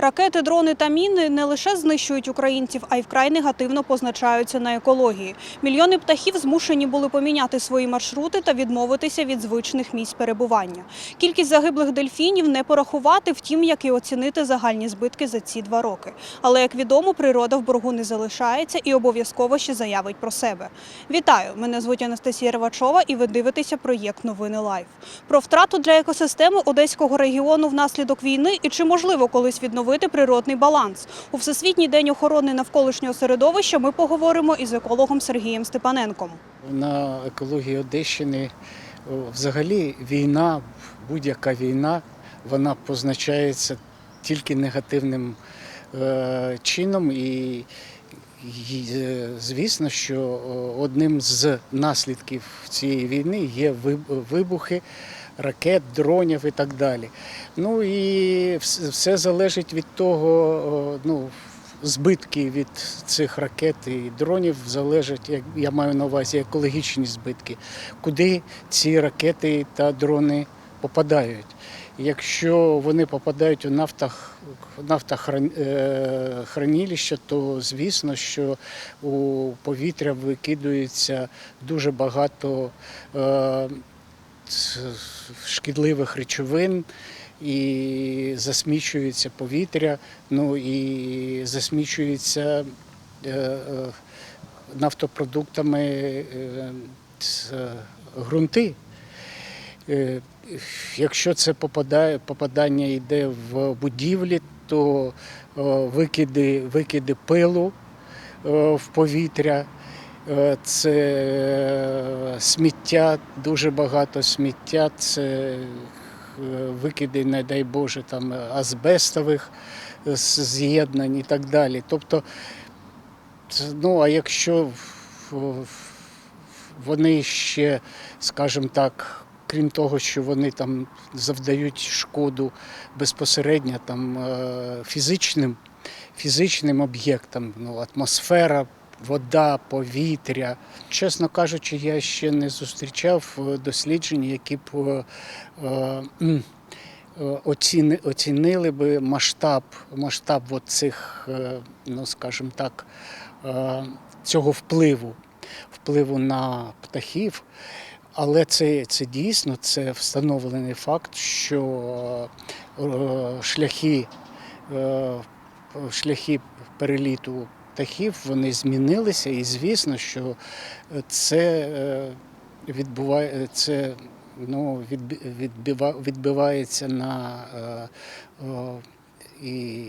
Ракети, дрони та міни не лише знищують українців, а й вкрай негативно позначаються на екології. Мільйони птахів змушені були поміняти свої маршрути та відмовитися від звичних місць перебування. Кількість загиблих дельфінів не порахувати, втім, як і оцінити загальні збитки за ці два роки. Але як відомо, природа в боргу не залишається і обов'язково ще заявить про себе. Вітаю! Мене звуть Анастасія Ревачова, і ви дивитеся проєкт Новини Лайф. Про втрату для екосистеми одеського регіону внаслідок війни і чи можливо колись відновити природний баланс. У Всесвітній день охорони навколишнього середовища ми поговоримо із екологом Сергієм Степаненком. На екології Одещини взагалі війна, будь-яка війна, вона позначається тільки негативним е, чином. І, і, е, звісно, що одним з наслідків цієї війни є вибухи ракет, дронів і так далі. Ну і все залежить від того, ну, збитки від цих ракет і дронів залежать, як я маю на увазі екологічні збитки, куди ці ракети та дрони попадають. Якщо вони попадають у нафтах, нафтохранилища, то звісно, що у повітря викидується дуже багато е, шкідливих речовин і засмічується повітря, ну і засмічується е, е, нафтопродуктами е, ґрунти. Е, Якщо це попадає, попадання йде в будівлі, то е, викиди, викиди пилу е, в повітря, е, це е, сміття, дуже багато сміття, це е, викиди, не дай Боже, там азбестових е, з'єднань і так далі. Тобто, ну а якщо вони ще, скажімо так, крім того, що вони там завдають шкоду безпосередньо там е, фізичним, фізичним об'єктам, ну, атмосфера, вода, повітря. Чесно кажучи, я ще не зустрічав е, досліджень, які б е, е, оцінили би масштаб, масштаб от цих, ну скажімо так, цього впливу, впливу на птахів. Але це, це дійсно це встановлений факт, що шляхи, шляхи переліту птахів вони змінилися, і звісно, що це е, відбуває це. Ну, відбива- відбивається на е, е, і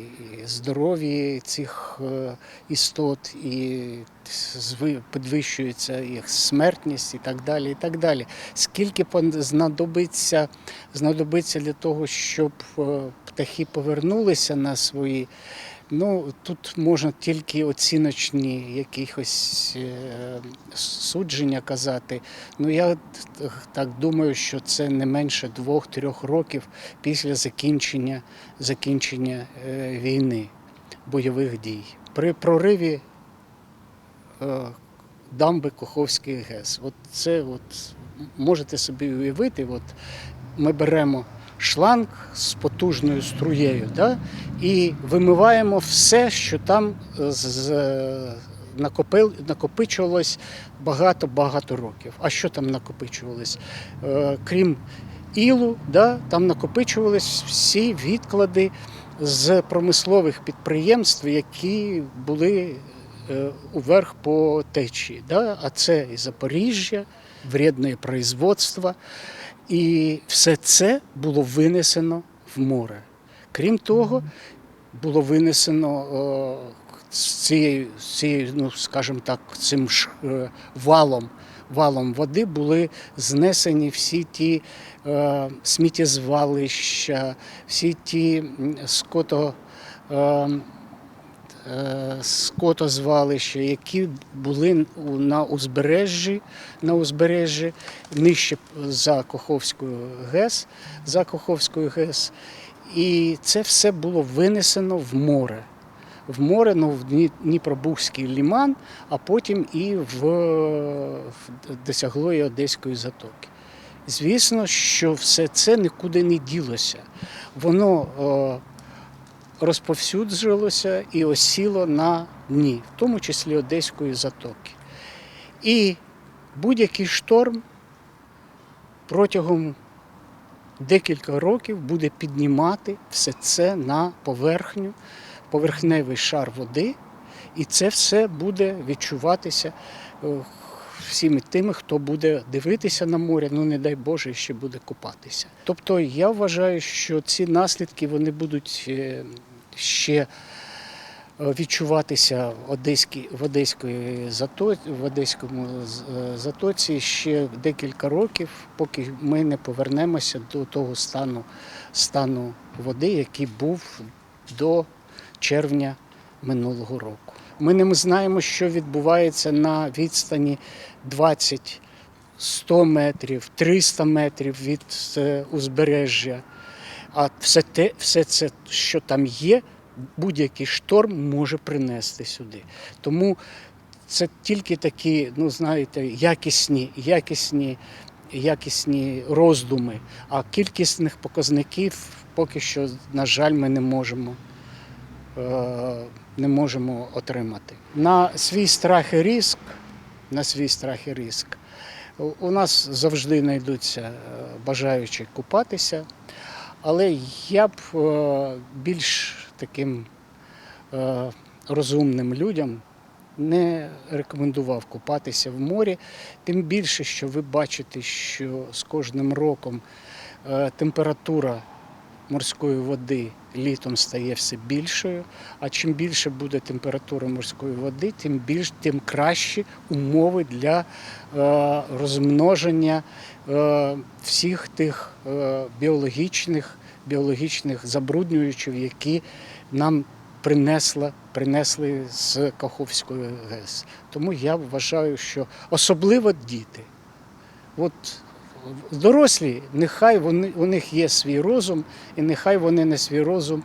здоров'ї цих е, істот, і підвищується їх смертність і так далі. І так далі. Скільки знадобиться, знадобиться для того, щоб е, птахи повернулися на свої. Ну, тут можна тільки оціночні якихось е, судження казати. Ну, я так думаю, що це не менше двох-трьох років після закінчення, закінчення е, війни, бойових дій. При прориві е, дамби Коховський ГЕС. От це от, можете собі уявити, от ми беремо шланг з потужною струєю да, і вимиваємо все, що там е, з, з- накопил, накопичувалось багато-багато років. А що там накопичувалось? Е, крім ілу, да, там накопичувались всі відклади з промислових підприємств, які були е, уверх по течії. Да? А це і Запоріжжя, вредне производство. І все це було винесено в море. Крім того, було винесено о, з цією, цією, ну скажімо так, цим ж е, валом, валом води були знесені всі ті е, сміттєзвалища, всі ті ското. Е, е, скотозвалища, які були на узбережжі, на узбережжі нижче за Коховською ГЕС, за Коховською ГЕС. І це все було винесено в море. В море, ну, в Дні- Дніпробузький ліман, а потім і в досягло і Одеської затоки. Звісно, що все це нікуди не ділося. Воно розповсюджилося і осіло на дні, в тому числі Одеської затоки. І будь-який шторм протягом декілька років буде піднімати все це на поверхню, поверхневий шар води, і це все буде відчуватися е, всіми тими, хто буде дивитися на море, ну не дай Боже, ще буде купатися. Тобто я вважаю, що ці наслідки вони будуть е, ще е, відчуватися в Одеській, в Одеської зато, в Одеському е, затоці ще декілька років, поки ми не повернемося до того стану, стану води, який був до червня минулого року. Ми не знаємо, що відбувається на відстані 20 100 метрів, 300 метрів від е, узбережжя. А все, те, все це, що там є, будь-який шторм може принести сюди. Тому це тільки такі, ну знаєте, якісні, якісні, якісні роздуми, а кількісних показників поки що, на жаль, ми не можемо. е, Не можемо отримати. На свій страх і ризик, на свій страх і ризик, у- нас завжди знайдуться е, бажаючі купатися, але я б е, більш таким е, розумним людям не рекомендував купатися в морі, тим більше, що ви бачите, що з кожним роком е, температура морської води літом стає все більшою. А чим більше буде температура морської води, тим більш тим кращі умови для е, розмноження е, всіх тих е, біологічних, біологічних забруднюючів, які нам принесла, принесли з Каховської ГЕС. Тому я вважаю, що особливо діти. От дорослі, нехай вони, у них є свій розум, і нехай вони на свій розум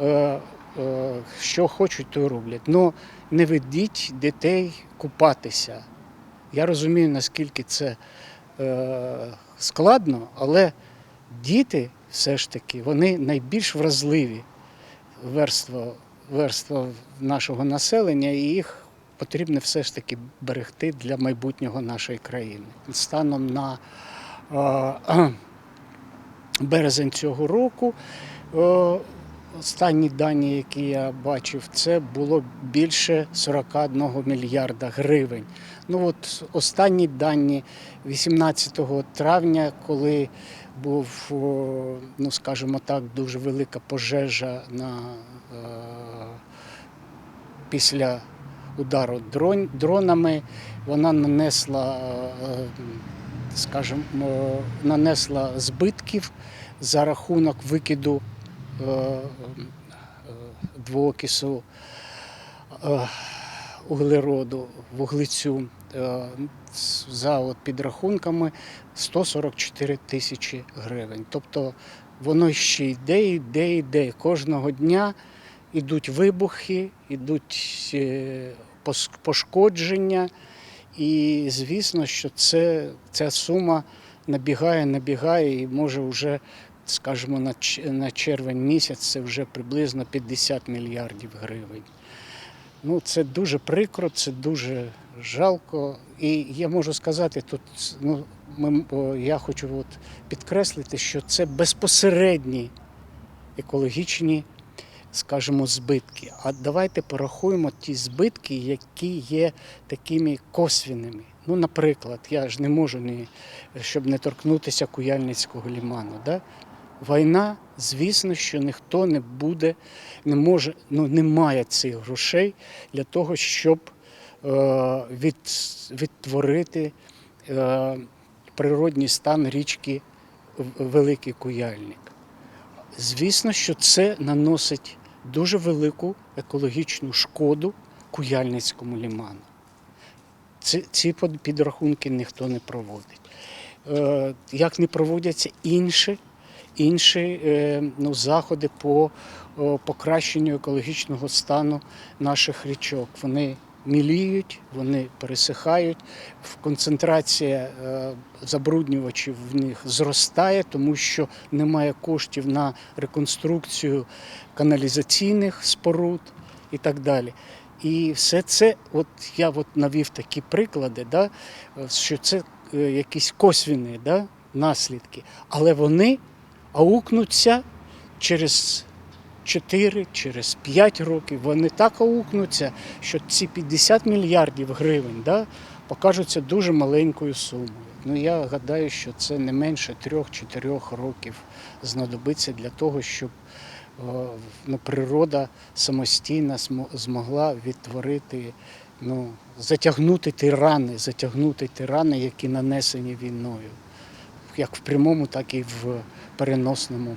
е, е, що хочуть, то роблять. Но не ведіть дітей купатися. Я розумію, наскільки це е, складно, але діти все ж таки вони найбільш вразливі верства, верства нашого населення, і їх потрібно все ж таки берегти для майбутнього нашої країни. Станом на березень цього року. е, Останні дані, які я бачив, це було більше 41 мільярда гривень. Ну от останні дані 18 травня, коли був, ну скажімо так, дуже велика пожежа на, е, після удару дрон, дронами, вона нанесла, е, скажімо, е, нанесла збитків за рахунок викиду е, е, двоокису е, углероду, вуглецю. За от підрахунками 144 тисячі гривень. Тобто воно ще йде, йде, йде. Кожного дня йдуть вибухи, йдуть пошкодження. І звісно, що це, ця сума набігає, набігає і може вже, скажімо, на, на червень місяць це вже приблизно 50 мільярдів гривень. Ну, це дуже прикро, це дуже жалко. І я можу сказати, тут ну, ми, я хочу от підкреслити, що це безпосередні екологічні, скажімо, збитки. А давайте порахуємо ті збитки, які є такими косвінними. Ну, наприклад, я ж не можу не, щоб не торкнутися Куяльницького ліману. Да? Війна, звісно, що ніхто не буде, не може, ну немає цих грошей для того, щоб е, від, відтворити е, природній стан річки Великий Куяльник. Звісно, що це наносить дуже велику екологічну шкоду Куяльницькому ліману. Ці, ці підрахунки ніхто не проводить. Е, як не проводяться інші, інші е, ну, заходи по покращенню екологічного стану наших річок. Вони міліють, вони пересихають. Концентрація е, забруднювачів в них зростає, тому що немає коштів на реконструкцію каналізаційних споруд і так далі. І все це, от я от навів такі приклади, да, що це е, якісь косвіні да, наслідки, але вони аукнуться через 4, через 5 років. Вони так аукнуться, що ці 50 мільярдів гривень да, покажуться дуже маленькою сумою. Ну я гадаю, що це не менше 3-4 років знадобиться для того, щоб е, ну, природа самостійно змогла відтворити, ну, затягнути ті рани, затягнути ті рани, які нанесені війною, як в прямому, так і в переносному